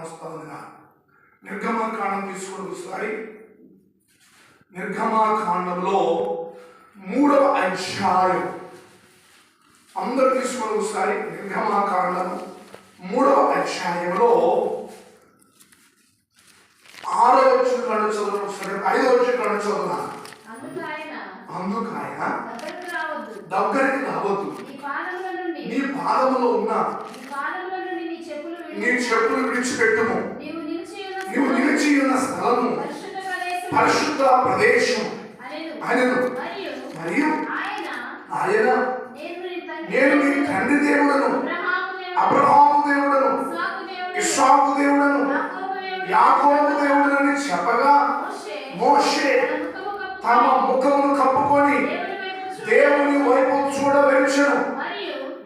వస్తా ఉంది నిర్గమకాండం తీసుకుని ఒకసారి. నిర్గమకాండంలో మూడవ అధ్యాయం. అందరూ తీసుకుని ఒకసారి నిర్గమకాండము మూడవ అధ్యాయంలో ఆరో వచ్చిన చదువు ఒకసారి ఐదో చదువున్నాను అందుకు ఆయన అందుకు దగ్గరకు రావద్దు. నీ పాదములో ఉన్న నీ పాదముల నుండి నీ చెప్పులు నీ విడిచి చెప్పులు విడిచిపెట్టుము. నీవు నిలిచి ఉన్న స్థలము. పరిశుద్ధ ప్రదేశం అనెను. ఆయనను మరియు ఆయన నేను నీ తండ్రి. నేను దేవుడను. అబ్రహాము దేవుడు, అబ్రహాము దేవుడను. ఇస్సాకు ఇస్సాకు దేవుడను. యాకోబు దేవుడు, యాకోబు దేవుడనని చెప్పగా మోషే. తమ ముఖమును కప్పుకొని దేవుని వైపు చూడవెలిచెను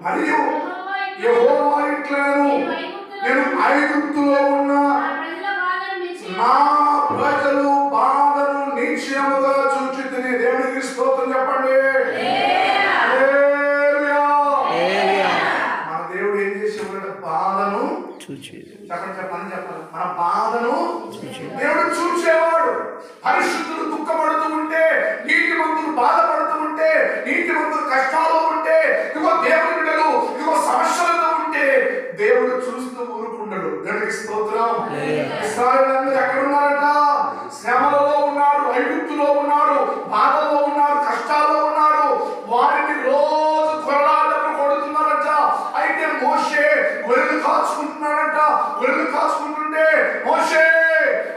మరియు యెహోవా ఇట్లను నేను ఐగుప్తులో ఉన్న నా ప్రజల బాధను నిశ్చయముగా చూచితిని దేవునికి స్తోత్రం చెప్పండి. హల్లెలూయా. మన దేవుడు ఏం చేసేవాడు బాధను చూచి చెప్పండి చెప్పండి చెప్పాలి మన బాధను దేవుడు చూసేవాడు పరిశుద్ధులు దుఃఖపడుతూ ఉంటే నీటి మంతులు బాధపడుతూ ఉంటే నీటి మంతులు కష్టాలు ఉంటే ఇదిగో దేవుని బిడ్డలు ఇదిగో సమస్యలతో ఉంటే దేవుడు చూస్తూ దేవుడికి స్తోత్రం. ఇస్రాయేల్ ఎక్కడ ఉన్నారట శ్రమలలో ఉన్నారు ఐగుప్తులో ఉన్నారు బాధల్లో ఉన్నారు కష్టాల్లో ఉన్నారు. వారిని రోజు కొరడాలకు కొడుతున్నారట. అయితే మోషే గొర్రెలు కాచుకుంటున్నాడంట. గొర్రెలు కాచుకుంటుంటే మోషే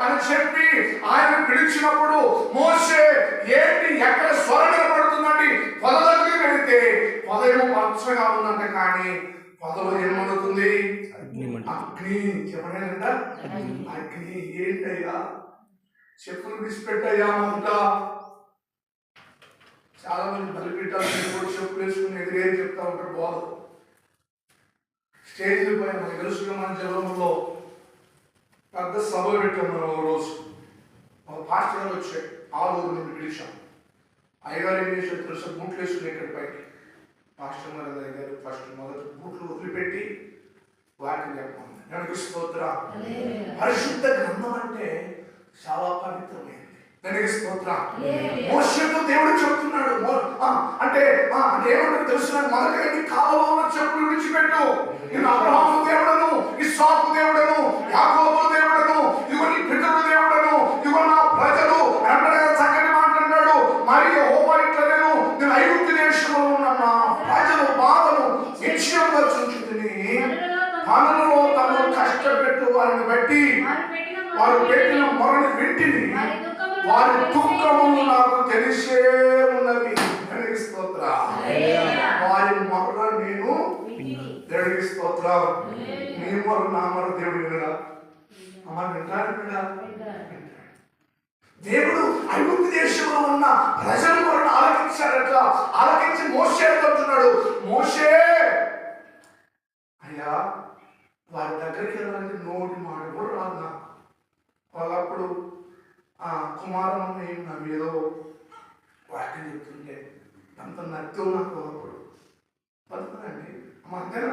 అని చెప్పి ఆయన పిలిచినప్పుడు మోషే ఏంటి ఎక్కడ స్వరం వినపడుతుందండి పొద దగ్గరికి వెళితే పొద ఏమో పచ్చగా ఉందంట కానీ పొదలో ఏమవుతుంది అగ్నిమంట చెప్పడంట అగ్ని ఏంటయ్యా? చెప్పులు విడిచిపెట్టయ్యా అంట చాలా మంది కూడా చెప్పులు వేసుకుని ఎదురే చెప్తా ఉంటారు బాగు స్టేజ్ పై మనకు తెలుసుకున్న మన జలంలో పెద్ద సభ పెట్టాం మనం ఒక రోజు. ఒక పాస్టర్ గారు వచ్చాడు ఆలూరు నుండి పిలిచాం అయ్యగారు ఏం చేశారు తెలుసా? బూట్లు వేసుకుని ఇక్కడ పైకి. పాస్టర్ గారు అయ్యగారు ఫస్ట్ మొదటి బూట్లు వదిలిపెట్టి వాక్యం చెప్పమని నాకు స్తోత్ర పరిశుద్ధ గ్రంథం అంటే చాలా పవిత్రమైనది. దానికి స్తోత్ర దేవుడు చెప్తున్నాడు. అంటే ఏమంటారు తెలుసు మొదటి నీ కాలంలో చెప్పులు విడిచిపెట్టు. నేను అబ్రహాము దేవుడను ఇస్సాకు దేవుడను యాకోబు దేవుడను ఇదిగో నీ పితరుల దేవుడను ఇదిగో నా ప్రజలు వెంటనే చక్కని మాట్లాడాడు మరియు హోమ ఇట్లా నేను నేను ఐగుప్తు దేశంలో ఉన్న ప్రజలు బాధను నిశ్చయంగా చూచుకుని పనులలో తను కష్టపెట్టు వారిని బట్టి వారు పెట్టిన మొరని వింటిని. వారి దుఃఖములు నాకు తెలిసే ఉన్నవి దేవునికి స్తోత్ర. వారి మొర నేను దేవునికి స్తోత్ర. నీ మొర నా మొర దేవుడు వినడా? అమ్మ వింటాడు వినడా? దేవుడు ఐగుప్తు దేశంలో ఉన్న ప్రజల కొరకు ఆలకించాడట ఆలకించి మోసే అంటున్నాడు. మోసే అయ్యా వారి దగ్గరికి వెళ్ళాలంటే నోటి మాట కూడా రాదు నాకు. వాళ్ళప్పుడు ఆ కుమారం ఏం నా మీద వాక్యం చెప్తుంటే అంత నత్యం నాకు అప్పుడు పడుతుందండి మా దగ్గర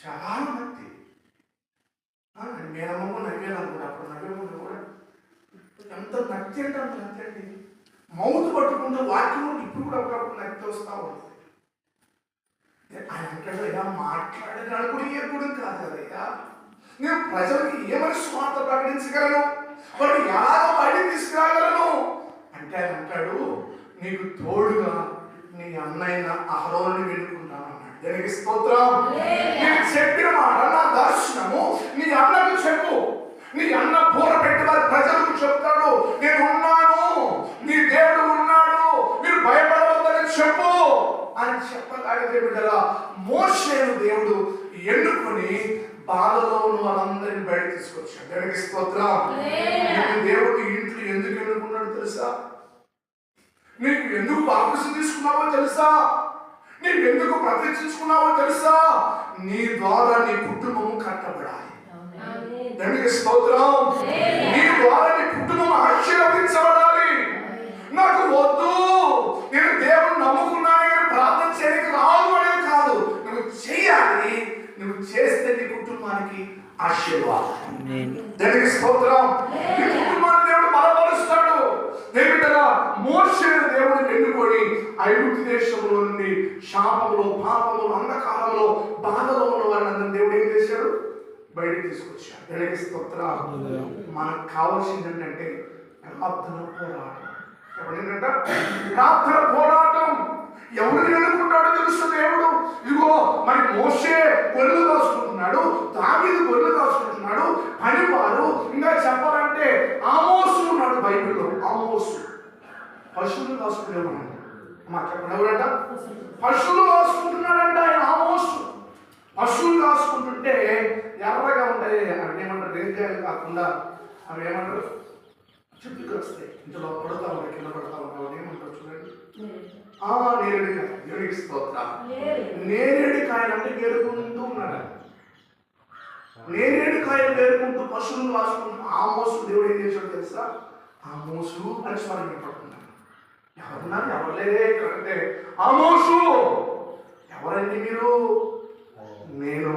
చాలా నత్తి. మేనమ్మ నవ్వేది అనుకుంటా అప్పుడు నవ్వేముంది కూడా. ఎంత నత్తి అంటే అంత నత్తి అండి. మౌత్ పట్టుకుంటే వాక్యం ఇప్పుడు కూడా అప్పుడప్పుడు నత్తి వస్తా ఉంటుంది ఆయన ఇలా కూడా ఏ గుడి కాదు కదయ్యా నేను ప్రజలకి ఏమని స్వార్థ ప్రకటించగలను వాడు ఎలాగ బయటికి తీసుకురాగలను అంటే ఆయన అంటాడు నీకు తోడుగా నీ అన్నయ్య అహరోని వెళ్ళుకుంటాను అన్నాడు దానికి స్తోత్రం నేను చెప్పిన మాట నా దర్శనము నీ అన్నకు చెప్పు నీ అన్న పూర పెట్టి వారి ప్రజలకు చెప్తాడు నేను ఉన్నాను నీ దేవుడు ఉన్నాడు. మీరు భయపడ చెప్పు అని చెప్పగలిగే బిడ్డలా మోషేను దేవుడు ఎన్నుకొని బాధలో వాళ్ళందరినీ బయట తీసుకొచ్చాడు. దేవునికి స్తోత్రం. దేవుడు ఇంట్లో ఎందుకు ఎన్నుకున్నాడు తెలుసా? నీకు ఎందుకు బాప్తిసం తీసుకున్నావో తెలుసా? నీకు ఎందుకు ప్రతిష్ఠించుకున్నావో తెలుసా? నీ ద్వారా నీ కుటుంబము కట్టబడాలి. దేవునికి స్తోత్రం. నీ ద్వారా నీ కుటుంబం ఆశీర్వదించబడాలి. నాకు వద్దు. చేస్తే నీ కుటుంబానికి ఆశీర్వాదం. దేవునికి స్తోత్రం. ఈ కుటుంబాన్ని దేవుడు బలపరుస్తాడు. దేవుడగా మోసే దేవుడిని ఎన్నుకొని ఐగుప్తు దేశంలో నుండి శాపములో పాపములో అంధకారంలో బాధలో ఉన్న వారిని దేవుడు ఏం చేశాడు? బయటికి తీసుకొచ్చాడు. దేవునికి స్తోత్రం. మనకు కావాల్సింది ఏంటంటే ప్రార్థన పోరాటం. ఏంటంట? ప్రార్థన పోరాటం. ఎవరిని ఎన్నుకుంటాడో తెలుసు దేవుడు. ఇదిగో మరి మోసే గొర్రెలు కాసుకుంటున్నాడు దావీదు గొర్రెలు కాసుకుంటున్నాడు పనివారు ఇంకా చెప్పాలంటే ఆమోసు ఉన్నాడు బైబిల్లో. ఆమోసు. పశువులు కాసుకునేవాడు మా చెప్పండి ఎవరంట? పశువులు కాసుకుంటున్నాడంట ఆయన ఆమోసు. పశువులు కాసుకుంటుంటే ఎర్రగా ఉంటాయి. అవి ఏమంటారు? రేగాయలు కాకుండా అవి ఏమంటారు? చుట్టుకు వస్తాయి ఇంట్లో పడతా ఉన్నాయి కింద పడతా ఉన్నాయి ఏమంటారు చూడండి? ఆ నేరేడుకాయ దేవునికి స్తోత్రం. నేరేడుకాయలు అంటే గేరుకుంటూ ఉన్నాడు నేరేడుకాయలు గేరుకుంటూ పశువులు రాసుకుంటూ ఆ మోసు దేవుడు ఏం చేశాడు తెలుసా? ఆ మోసు అని పడుతున్నాడు ఎవరున్నారు? ఎవరు లేరే ఇక్కడంటే ఆ మోసు! ఎవరండి మీరు? నేను.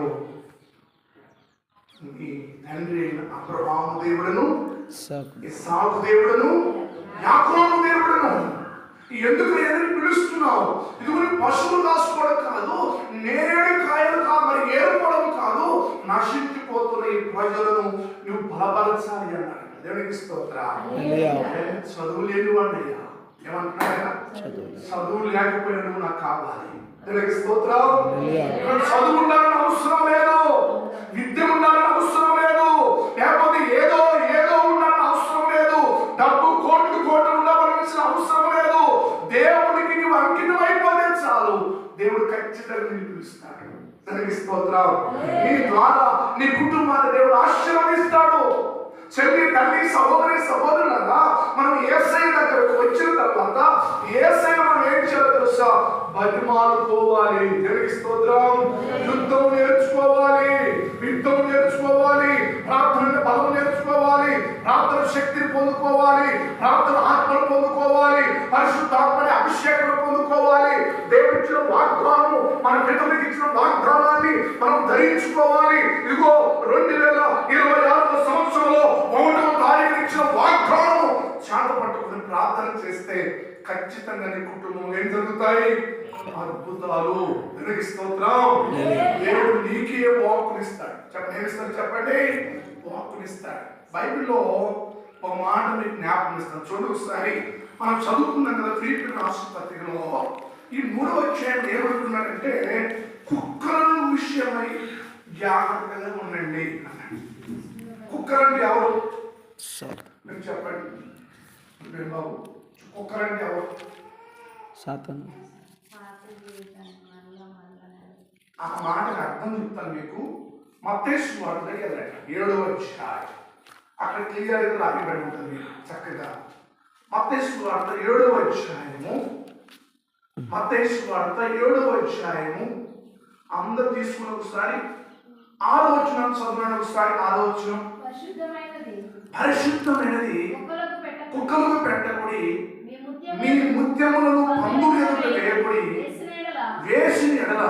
మీ తండ్రి అయిన అబ్రహాము దేవుడను సాకు ఇస్సాకు దేవుడను యాకోబు దేవుడను. ఎందుకు ఎదురు పిలుస్తున్నావు? ఇదిగో పశువులు కాసుకోవడం కాదు నేరేడు కాయలు కాదు మరి ఏరుకోవడం కాదు నశించిపోతున్న ఈ ప్రజలను నువ్వు బలపరచాలి అన్నాడు. దేవునికి స్తోత్ర. చదువు లేని వాడు అయ్యా. ఏమంటున్నాడు? చదువు. లేకపోయినా నువ్వు నాకు కావాలి. దేవునికి స్తోత్రం. చదువు ఉండాలని అవసరం లేదు విద్య ఉండాలని అవసరం లేదు లేకపోతే ఏదో ఏదో ఉండాలని అవసరం లేదు డబ్బు కోట్లు కోట్లు ఉండవలసిన అవసరం లేదు దేవుడికి నువ్వు అంకితం అయిపోతే చాలు దేవుడు ఖచ్చితంగా నిన్ను పిలుస్తాడు దానికి స్తోత్రం నీ ద్వారా నీ కుటుంబాన్ని దేవుడు ఆశీర్వదిస్తాడు చెల్లి తల్లి సహోదరి సహోదరులారా మనం ఏసై దగ్గరకు వచ్చిన తర్వాత ఏసై మనం ఏం చేయాలో తెలుసా? బతిమాలుకోవాలి తెలుగు స్తోత్రం. యుద్ధం నేర్చుకోవాలి. యుద్ధం నేర్చుకోవాలి. ప్రార్థన బలం నేర్చుకోవాలి. ప్రార్థన శక్తిని పొందుకోవాలి. ప్రార్థన ఆత్మను పొందుకోవాలి. పరిశుద్ధాత్మని అభిషేకం పొందుకోవాలి. దేవుడిచ్చిన వాగ్దానము మన పితృకి ఇచ్చిన వాగ్దానాన్ని మనం ధరించుకోవాలి. ఇదిగో రెండు వేల ఇరవై ఆరవ సంవత్సరంలో ఒకటవ తారీఖు ఇచ్చిన వాగ్దానము చాట పట్టుకుని ప్రార్థన చేస్తే ఖచ్చితంగా నీ కుటుంబం ఏం జరుగుతాయి? అద్భుతాలు. స్తోత్రం. దేవుడు నీకే వాక్కునిస్తాడు. చెప్పండి ఏమిస్తాడు చెప్పండి? వాక్కునిస్తాడు. బైబిల్లో ఒక మాట మీకు జ్ఞాపకం ఇస్తాను. చూడు ఒకసారి. మనం చదువుకున్నాం కదా ఫిలిపి రాష్ట్ర పత్రికలో. ఈ మూడవ అధ్యాయం ఏమంటున్నాడంటే కుక్కల విషయమై జాగ్రత్తగా ఉండండి అన్నాడు. కుక్కలంటే ఎవరు? చెప్పండి. బాబు. కుక్కలంటే ఎవరు? సాతాను. ఆ మాటకు అర్థం చెప్తాను మీకు. మత్తేసు వార్తకి వెళ్ళండి. ఏడవ అధ్యాయం. అక్కడ క్లియర్గా రాయబడి ఉంటుంది చక్కగా. మత్తేసు వార్త ఏడవ అధ్యాయము. మత్తేసు వార్త ఏడవ అధ్యాయము. అందరు తీసుకున్న ఒకసారి. ఆలోచన చదవండి ఒకసారి ఆలోచన. పరిశుద్ధమైనది. పరిశుద్ధమైనది. కుక్కలకు పెట్టకు కుక్కలకు పెట్టబడి మీ ముత్యము మీ ముత్యములను పందుల ఎదుట వేయబడి వేసిన ఎడల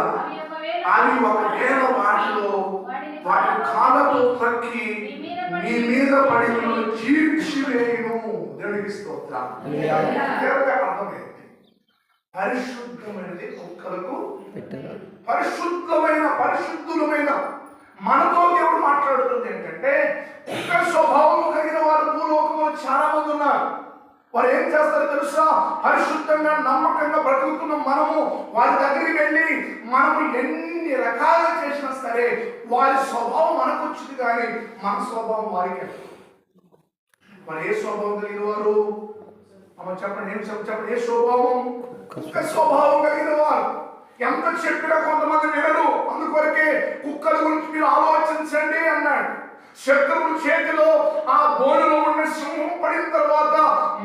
అవి ఒకవేళ వాటిలో వాటి కాళ్ళతో త్రక్కి మీ మీద పడి చీల్చివేయును దేవునికి స్తోత్రం అర్థమైంది. పరిశుద్ధమైనది కుక్కలకు పరిశుద్ధమైన పరిశుద్ధులమైన మనతో దేవుడు మాట్లాడుతుంది ఏంటంటే కుక్క స్వభావం కలిగిన వారు భూలోకంలో చాలా మంది ఉన్నారు వారు ఏం చేస్తారో తెలుసా పరిశుద్ధంగా నమ్మకంగా బ్రతుకుతున్న మనము వారి దగ్గరికి వెళ్ళి మనము ఎన్ని రకాలుగా చేసినా సరే వారి స్వభావం మనకు వచ్చింది కానీ మన స్వభావం వారికి మరి ఏ స్వభావం కలిగిన వారు? అమ్మ చెప్పండి ఏం చెప్ప చెప్పండి ఏ స్వభావం? కుక్క స్వభావం కలిగిన వారు. ఎంత చెప్పినా కొంతమంది వినరు. అందుకొరకే కుక్కల గురించి మీరు ఆలోచించండి అన్నాడు. శత్రువుల చేతిలో ఆ బోనులో ఉన్న సింహం పడిన తర్వాత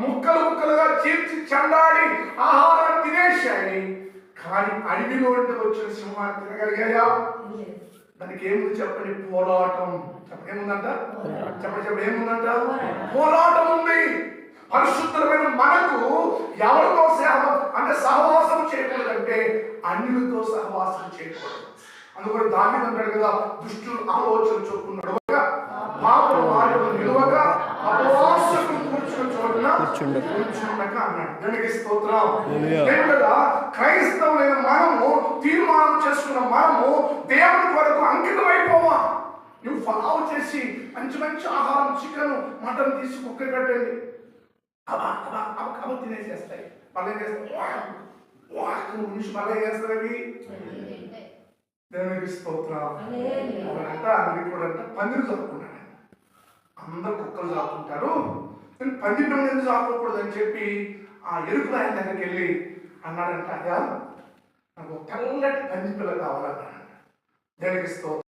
ముక్కలు ముక్కలుగా చీల్చి చండాడి ఆహారం తినేశాయి. కానీ అడవిలో నుండి వచ్చిన సింహాన్ని తినగలిగాయా? దానికి ఏముంది చెప్పండి? పోరాటం. చెప్పండి ఏముందంట చెప్పండి చెప్పండి ఏముందంట? పోరాటం. ఉంది. పరిశుద్ధమైన మనకు ఎవరితో సేవ అంటే సహవాసం చేయకూడదంటే అన్యులతో సహవాసం చేయకూడదు. అందుకని దాని అంటాడు కదా దుష్టులు ఆలోచన చొప్పున్నాడు కూర్చున్న చోటున కూర్చుండక. అన్నాడు. దానికి స్తోత్రం. క్రైస్తవులైన మనము తీర్మానం చేసుకున్న మనము దేవుని కొరకు అంకితమైపోవా? నువ్వు ఫలావు చేసి మంచి మంచి ఆహారం చికెన్ మటన్ తీసి కుక్క కట్టండి అబ్బా అబ్బా అబ్బా అబ్బా తినేసేస్తాయి. మళ్ళీ చేస్తాయి వాక్, వాక్ మనిషి మళ్ళీ చేస్తారు అవి? దేవునికి స్తోత్రం. కూడా అంట. పందిరి చదువుకున్నాడు అందరు కుక్కలు చాపుకుంటారు నేను పంది పిల్లలు ఎందుకు చాపకూడదు అని చెప్పి ఆ ఎరుపు ఆయన దగ్గరికి వెళ్ళి అన్నాడంట అయ్యా నాకు తెల్లటి పంది పిల్ల కావాలన్నాడు దేవునికి స్తోత్రం?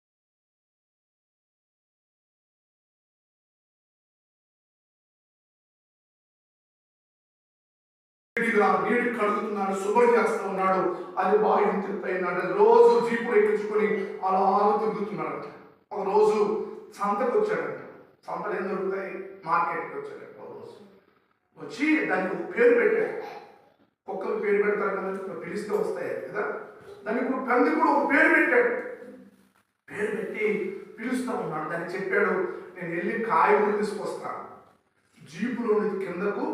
నీటి కడుగుతున్నాడు శుభ్రం చేస్తూ ఉన్నాడు. అది బాగా ఇంటిపోయినాడు రోజు జీపులు ఎక్కించుకొని అలా తిరుగుతున్నాడు ఒక రోజు సంతకు వచ్చాడంట. సంపద ఏం దొరుకుతాయి? మార్కెట్కి వచ్చాడంట ఒక వచ్చి దానికి ఒక పేరు పెట్టాడు కుక్కలు పేరు పెడతారు కదా పిలిస్తే వస్తాయి కదా. దానికి ఇప్పుడు పంది కూడా ఒక పేరు పెట్టాడు. పేరు పెట్టి పిలుస్తా ఉన్నాడు. దానికి చెప్పాడు నేను వెళ్ళి కాయగూరలు తీసుకొస్తాను. జీపులో కిందకు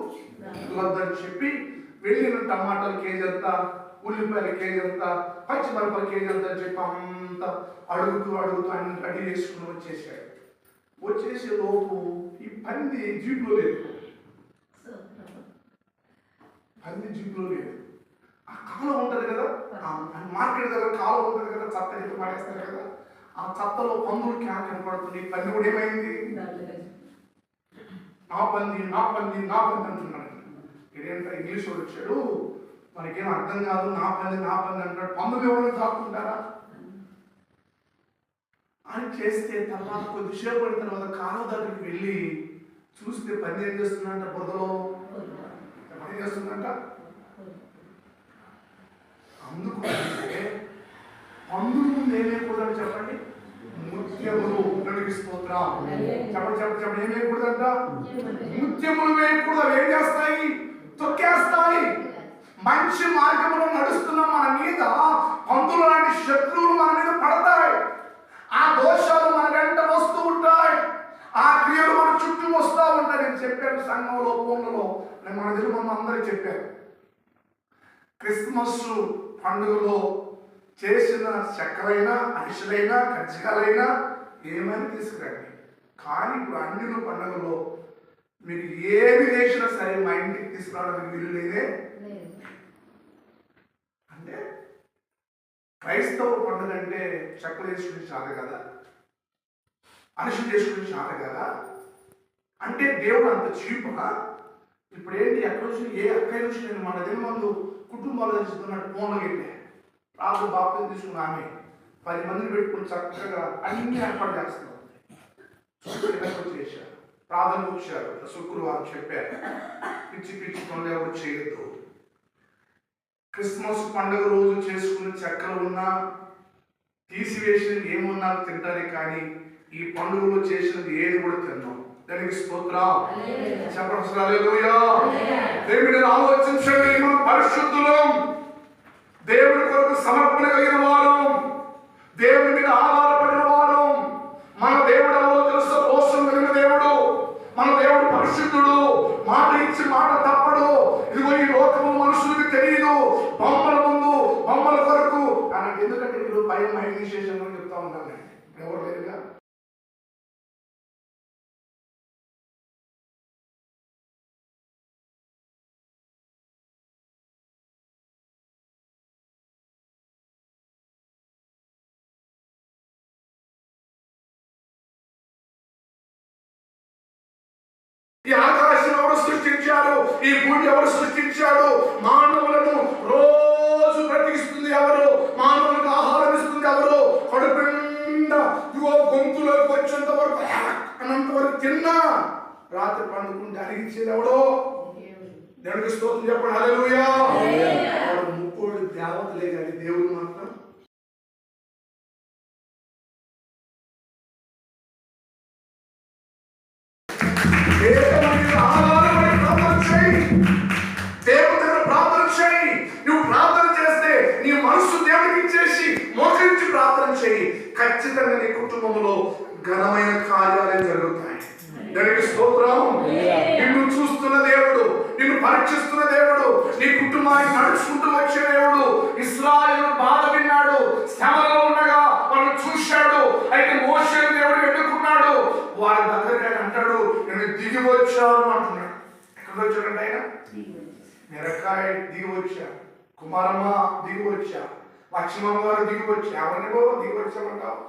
వద్దని చెప్పి వెళ్ళిన టమాటాలు కేజీ ఎంత ఉల్లిపాయల కేజీ ఎంత పచ్చిమిరపాయల కేజీ ఎంత అని చెప్పి అంత అడుగుతూ అడుగుతూ అన్ని రెడీ చేసుకుని వచ్చేసాడు. వచ్చేసే లోపు ఈ పంది జీపులో లేదు. పంది జీపులో లేదు. ఆ కాలం ఉంటుంది కదా? మార్కెట్ దగ్గర కాలం ఉంటుంది కదా? చెత్త ఎత్తి పడేస్తారు కదా? ఆ చెత్తలో పందులు క్యాన్ కనపడుతుంది. పంది కూడా ఏమైంది? నా పంది నా పంది నా పంది అంటున్నాడు. ఇదేంట ఇంగ్లీష్ వాడు వచ్చాడు? మనకేం అర్థం కాదు. నా పంది నా పంది అంటాడు పందులు ఎవరైనా దాక్కుంటారా? అని చేస్తే తర్వాత కొద్దిసేపు పడిన తర్వాత కాలువ దగ్గరికి వెళ్ళి చూస్తే పని ఏం చేస్తుందంట బురదలో? పని చేస్తుందంట? అందుకు అంటే పందులు ముందు ఏమేయకూడదని చెప్పండి? ముత్యములు నడికి స్తోత్రం. చెప్పండి చెప్పండి చెప్పండి. ఏమేయకూడదంట ముత్యములు వేయకూడదు. ఏం చేస్తాయి? తొక్కేస్తాయి. మంచి మార్గంలో నడుస్తున్న మన మీద పందులు లాంటి శత్రువులు మన మీద పడతాయి. ఆ దోషాలు మన వెంట వస్తూ ఉంటాయి. ఆ క్రియలు మన చుట్టూ వస్తూ ఉంటాయి. నేను చెప్పాను సంఘంలో ఫోన్లలో. నేను మన దగ్గర మన అందరికి చెప్పాను. క్రిస్మస్ పండుగలో చేసిన చక్కెరైనా అరిసెలైనా కజ్జికాయలైనా ఏమైనా తీసుకురండి. కానీ ఇప్పుడు అన్ని పండుగలో మీరు ఏమి చేసినా సరే మా ఇంటికి తీసుకురావడానికి వీలు లేదే అంటే క్రైస్తవ పండుగ అంటే చెక్కలు చేసుకుని కదా? అరిసెలు చేసుకుని చాట కదా? అంటే దేవుడు అంత చీపా ఇప్పుడు ఏంటి ఎక్కడ నుంచి ఏ అక్కడి నుంచి నేను మన దగ్గర మందు కుటుంబాలు తెలుసుకున్నట్టు ఫోన్లోకి వెళ్ళా రాత్రి తీసుకున్న ఆమె పది మందిని పెట్టుకుని చక్కగా అన్ని ఏర్పాటు చేస్తున్నాం. చేశారు. ప్రార్థన వచ్చారు. శుక్రవారం చెప్పారు. పిచ్చి పిచ్చి పనులు ఎవరు చేయొద్దు. క్రిస్మస్ పండుగ రోజు చేసుకునే చక్కలు ఉన్నా తీసివేసిన ఏమున్నా తింటారే కానీ ఈ పండుగలో చేసినది ఏది కూడా తిన్నాం దానికి స్తోత్రం చెప్పండి అసలు హల్లెలూయా. దేవుడిని ఆలోచించండి. మనం పరిశుద్ధులం. దేవుడి కొరకు సమర్పణ కలిగిన వారు. దేవుడి మీద ఆధారపడిన పరిశుద్ధుడు మాట ఇచ్చి మాట తప్పడు. ఇదిగో ఈ లోకము మనుషులకు తెలియదు బొమ్మల ముందు బొమ్మల కొరకు. నాకు ఎందుకంటే మీరు భయం మైగ్నేషన్ అని చెప్తా ఉన్నాను ఎవరు లేరుగా? ఈ ఆకాశం ఎవరు సృష్టించారు? ఈ భూమి ఎవరు సృష్టించాడు మానవులను రోజు బ్రతికిస్తుంది ఎవరు? మానవులకు ఆహారం ఇస్తుంది ఎవరు? కడుపు నిండా ఇగో గొంతులోకి వచ్చేంత వరకు అన్నంత వరకు తిన్నా రాత్రి పండుకుంటే అరిగించేది ఎవడో? దేవుడికి స్తోత్రం చెప్పండి. ముక్కోడు దేవతలే కానీ దేవుడు మాత్రం మోకరించి ప్రార్థన చేయి. ఖచ్చితంగా నీ కుటుంబంలో ఘనమైన కార్యాలయం జరుగుతాయి. దానికి స్తోత్రం. నిన్ను చూస్తున్న దేవుడు నిన్ను పరీక్షిస్తున్న దేవుడు నీ కుటుంబాన్ని నడుచుకుంటూ వచ్చే దేవుడు ఇస్రాయల్ బాధ విన్నాడు శ్రమలో ఉండగా వాళ్ళు చూశాడు. అయితే మోసే దేవుడు ఎన్నుకున్నాడు? వారి దగ్గర అంటాడు నేను దిగి వచ్చాను అంటున్నాడు. ఎక్కడికి వచ్చాడంటే ఆయన? నిరకాయ దిగి వచ్చా కుమారమ్మ దిగి వచ్చా లక్ష్మమ్మ గారు దిగి వచ్చా ఎవరిని బాబు దిగి వచ్చామంటావు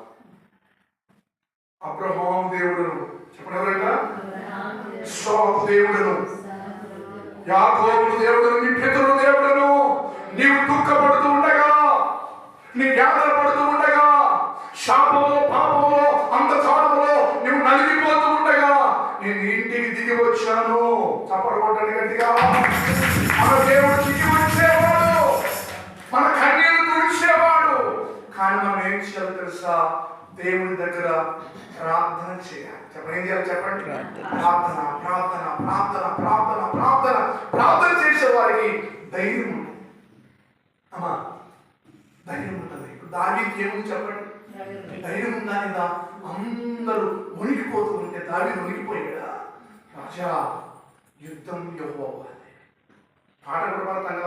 అబ్రహాం దేవుడును. చెప్పండి దేవుడును. యాకోబు దేవుడును చెప్పండి ఏం చేయాలి చెప్పండి. ప్రార్థన. ప్రార్థన ప్రార్థన ప్రార్థన ప్రార్థన ప్రార్థన. చేసే వారికి ధైర్యం ఉంటుంది. అమ్మా ధైర్యం ఉంటుంది. ఇప్పుడు దావీకి ఏముంది చెప్పండి. ధైర్యం ఉందా లేదా? అందరూ వణికిపోతూ ఉంటే దావి వణికిపోయాడా రాజా యుద్ధం పాట కూడా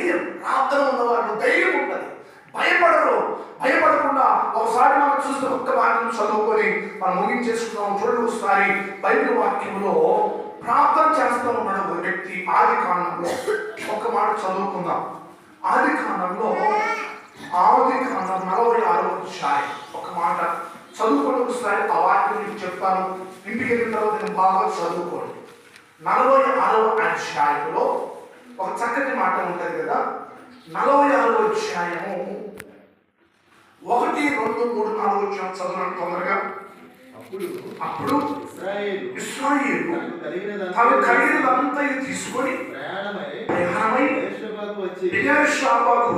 ధైర్యం ప్రార్థన ఉన్నవాళ్ళు ధైర్యం ఉంటుంది. భయపడరు. భయపడకుండా ఒకసారి మనం చూస్తే ఒక్క వాక్యం చదువుకొని మనం ముగించేసుకున్నాం చూడండి ఒకసారి బైబిల్ వాక్యంలో ప్రార్థన చేస్తూ ఉన్నాడు ఒక వ్యక్తి ఆది కాండంలో ఒక మాట చదువుకుందాం. ఆది కాండంలో ఆది కాండం నలభై ఆరు అధ్యాయం ఒక మాట చదువుకొని ఒకసారి. ఆ వాక్యం మీకు చెప్తాను. ఇంటికి వెళ్ళిన తర్వాత నేను బాగా చదువుకోండి. నలభై ఆరవ అధ్యాయంలో ఒక చక్కటి మాట ఉంటుంది కదా. నలభై ఆరవ అధ్యాయము ఒకటి రెండు మూడు నాలుగు అధ్యాయం చదవండి తొందరగా. అప్పుడు అప్పుడు ఇస్రాయేలు తను తీసుకొని ప్రయాణమై వచ్చి విజయశాబాకు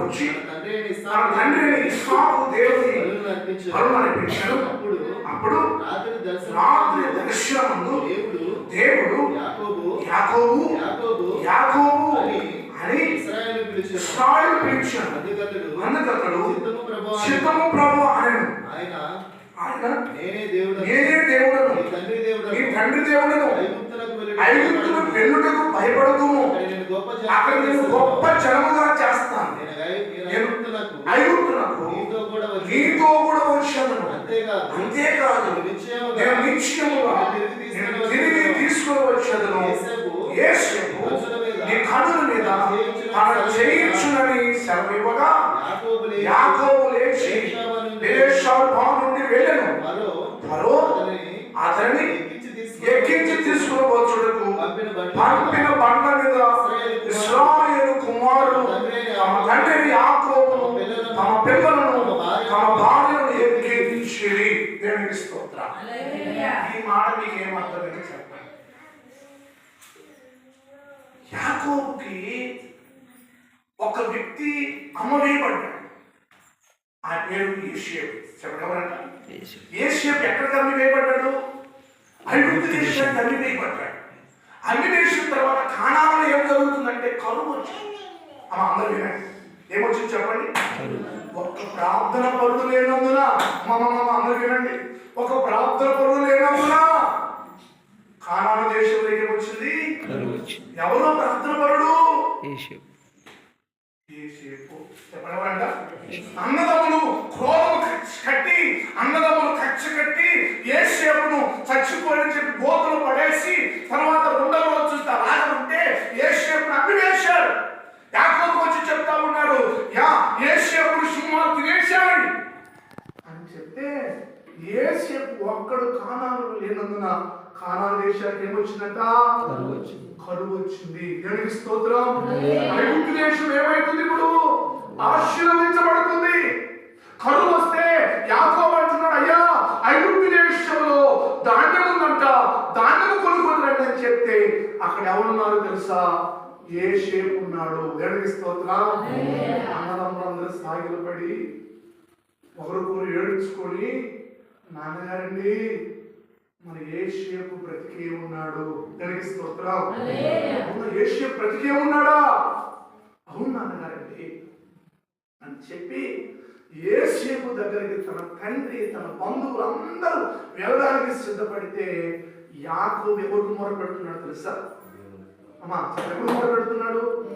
తన తండ్రిని ఇస్సాకు దేవుని అర్పించాడు. అప్పుడు అప్పుడు రాత్రి దర్శనం రాత్రి దర్శనమందు దేవుడు దేవుడు యాకోబు యాకోబు యాకోబు యాకోబు అని ఇశ్రాయేలు పిలిచాడు. అందుకతడు చిత్తము ప్రభు అనను. ఆయన ఆయన నేనే దేవుడు నేనే దేవుడను. నీ తండ్రి దేవుడు నీ తండ్రి దేవుడను. ఐగుప్తులకు వెళ్ళి ఐగుప్తును వెన్నుటకు భయపడదుము. అక్కడ నేను గొప్ప అక్కడ నేను గొప్ప జనముగా చేస్తాను. నేను ఐగుప్తులకు నీతో కూడా వచ్చాను. అంతేకాదు. నేను నిశ్చయముగా తిరిగి తీసుకొని వచ్చేదను ఏసేపు నీ కనుల మీద తన చేయించునని సెలవివ్వగా యాకోబు లేచి యాకోబు లేచి బేషాబా నుండి వెళ్ళను ఫరో ఫరో అతనిని అతనిని ఎక్కించి తీసుకుని ఎక్కించి తీసుకుని వచ్చుటకు పంపిన బండి పంపిన బండ మీద ఇస్రాయేలు కుమారుడు తమ తండ్రిని యాకోబును తమ పిల్లలను తమ భార్యను ఎక్కించిరి దేవునికి స్తోత్రం ఈ మాట మీకు ఏమర్థమైంది చెప్పండి యాకోబుకి ఒక వ్యక్తి అమ్మవేయబడ్డాడు ఆ పేరు ఏషియపు చెప్పండి ఎవరంట యేసు. ఏషియపు ఎక్కడ కమ్మి వేయబడ్డాడు ఐగుప్తు దేశానికి కమ్మి వేయబడ్డాడు అన్ని వేసిన తర్వాత కానాలలో ఏం వచ్చింది అమ్మ అందరూ వినండి. ఏమొచ్చింది చెప్పండి? ఒక్క ప్రార్థన పరుడు లేనందున అమ్మ అమ్మ, అమ్మ అందరూ వినండి. ఒక ప్రార్థన పరుడు లేనందున కానాల దేశంలో ఏమొచ్చింది ఎవరో ప్రార్థన పరుడు? చెప్పండి అన్నదమ్ములు క్రోధము కట్టి అన్నదమ్ములు కచ్చి కట్టి ఏసేపును చచ్చిపోయని చెప్పి గోతులు పడేసి తర్వాత రెండవ రోజు చూస్తే రాజు ఉంటే ఏసేపును అమ్మివేశాడు యాకోబు వచ్చి చెప్తా ఉన్నారు యా ఏసేపుడు సింహాలు తినేశాడు అని చెప్తే ఏసేపు ఒక్కడు కానాలు లేనందున కానాలు దేశానికి ఏమొచ్చిందంట? కరువు వచ్చింది కరువు వచ్చింది దేవునికి స్తోత్రం ఐగుప్తు దేశం ఏమైతుంది ఇప్పుడు? ఆశీర్వదించబడుతుంది. కరువు వస్తే యాకోబు అంటున్నాడు అయ్యా ఐగుప్తు దేశంలో ధాన్యం ఉందంట ధాన్యం కొనుక్కొని రండి అని చెప్తే అక్కడ ఎవరున్నారు తెలుసా? ఏ షేప్ ఉన్నాడు దేవుడికి స్తోత్రం అన్నదమ్ములందరూ సాగిలు పడి ఒకరికొకరు ఏడుచుకొని నాన్నగారండి మన ఏ షేపు బ్రతికే ఉన్నాడు? దేవుడికి స్తోత్రం అవును ఏ షేప్ బ్రతికే ఉన్నాడా? అవును నాన్నగారండి. అని చెప్పి ఏసేపు దగ్గరికి తన తండ్రి తన బంధువులు అందరూ వెళ్ళడానికి సిద్ధపడితే యాకోబు ఎవరికి మొరపెడుతున్నాడు తెలుసా?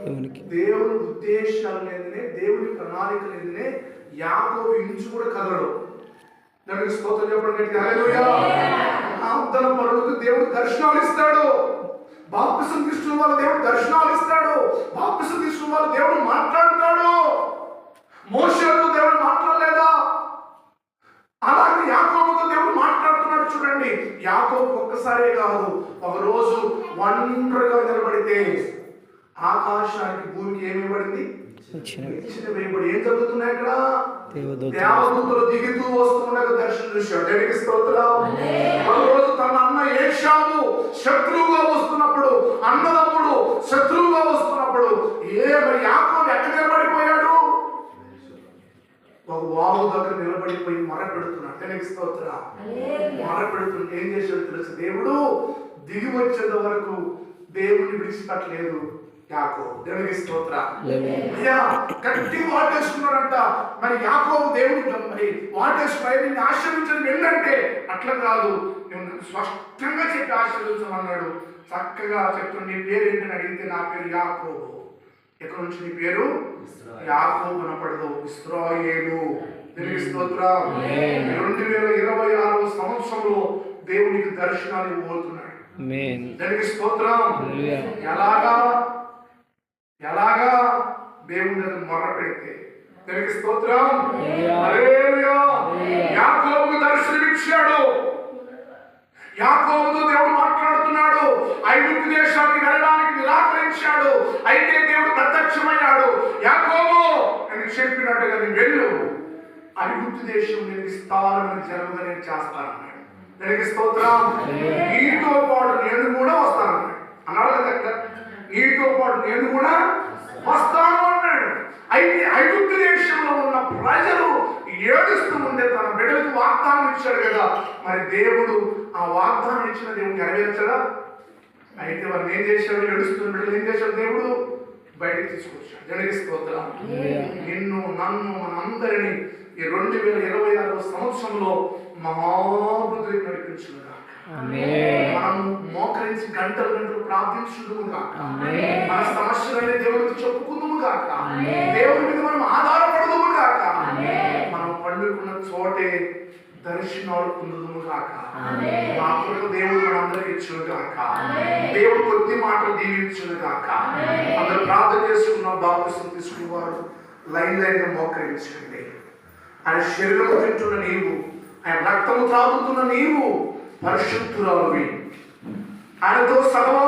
దేవునికి. దేవుని ఉద్దేశాలు లేదనే దేవుని ప్రణాళిక లేదనే యాకోబు ఇంచు కూడా కదలడు. దానికి స్తోత్రం చెప్పడం ప్రార్థన పరులకు దేవుడు దర్శనాలు ఇస్తాడు. బాప్తిసం తీసుకున్న వాళ్ళు దేవుడు దర్శనాలు ఇస్తాడు. బాప్తిసం తీసుకున్న వాళ్ళు దేవుడు మాట్లాడతాడు. మోషతో దేవుడు మాట్లాడలేదా? అలాగే యాకోబుతో దేవుడు మాట్లాడుతున్నాడు చూడండి. యాకోబు ఒక్కసారే కాదు ఒక రోజు ఒంటరిగా నిలబడితే ఆకాశానికి భూమికి ఏమి పడింది వేయబడి. ఏం జరుగుతున్నాయి ఇక్కడ? దేవదూత దేవదూతలు దిగుతూ వస్తుండగా దర్శనం చూశాడు దేవునికి స్తోత్రం ఒక రోజు తన అన్న ఏషాము శత్రువుగా వస్తున్నప్పుడు అన్నదమ్ముడు శత్రువుగా వస్తున్నప్పుడు ఏ మరి యాకోబు ఎక్కడ నిలబడిపోయాడు ఒక వాగు దగ్గర నిలబడిపోయి మర పెడుతున్నాడు దేవునికి స్తోత్రం మర పెడుతుంటే ఏం చేశాడు తెలుసు. దేవుడు దిగి వచ్చేంత వరకు దేవుని విడిచిపెట్టలేదు. యాకో దేవునికి స్తోత్రం. అయ్యా గట్టి వాటేసుకున్నాడంట. మరి యాకోబు దేవుని మరి వాటేసుకున్నాయి నిన్ను ఆశ్రమించడం వెళ్ళంటే అట్లా కాదు. నన్ను స్పష్టంగా చెప్పి ఆశీర్వదించమన్నాడు చక్కగా చెప్తున్నా నీ పేరు ఏంటని అడిగితే నా పేరు యాకోబు. ఎక్కడి నుంచి నీ పేరు? యాకోబు అనపడదు ఇస్రాయేలు. దేవునికి స్తోత్రం రెండు వేల ఇరవై ఆరవ సంవత్సరంలో దేవునికి దర్శనాలు ఇవ్వబోతున్నాడు ఆమేన్ దేవునికి స్తోత్రం. ఎలాగా? ఎలాగా? దేవుని దగ్గర మొర్ర పెడితే. దేవునికి స్తోత్రం. హల్లెలూయా. యాకోబుకు దర్శనమిచ్చాడు. యాకోబుతో దేవుడు మాట్లాడుతున్నాడు. ఐగుప్తు దేశానికి వెళ్ళడానికి నిరాకరించాడు. అయితే దేవుడు ప్రత్యక్షమయ్యాడు. యాకోబు అని చెప్పినట్టుగా వెళ్ళు. ఐగుప్తు దేశం నేను విస్తారమైన జనముగా నేను చేస్తానన్నాడు. దానికి స్తోత్రం. నీతో పాటు నేను కూడా వస్తానన్నాడు అన్నాడు కదా? నీతో పాటు నేను కూడా వస్తాను అన్నాడు. అయితే ఐగుప్తు దేశంలో ఉన్న ప్రజలు ఏడుస్తూ ఉండే తన బిడ్డలకు వాగ్దానం ఇచ్చాడు కదా. మరి దేవుడు ఆ వాగ్దానం ఇచ్చిన దేవుడు నెరవేర్చడా? అయితే వారిని ఏం చేశాడు? ఏడుస్తున్న బిడ్డలు ఏం చేశాడు దేవుడు? బయటికి తీసుకొచ్చాడు. జనకి స్తోత్రం. నిన్ను నన్ను మనందరినీ ఈ రెండు వేల ఇరవై ఆరవ సంవత్సరంలో మహాబుద్ధి నడిపించుగా మనం మోకరించి గంటలు గంటలు ఆమేన్ మన సమస్యలనే దేవుడికి చెప్పుకుందుము కాక దేవుడి మీద మనం ఆధారపడదుము కాక మనం పండుకున్న చోటే దర్శనాలు పొందుదుము కాక మా కొరకు దేవుడు మనందరికి ఇచ్చును కాక దేవుడు కొద్ది మాటలు దీవించును కాక అందరూ ప్రార్థన చేసుకున్న బాప్తిసం తీసుకునేవారు లైన్ లైన్గా మోకరించండి. ఆయన శరీరం తింటున్న నీవు ఆయన రక్తము త్రాగుతున్న నీవు పరిశుద్ధురాలువి. ఆయనతో సహవాసం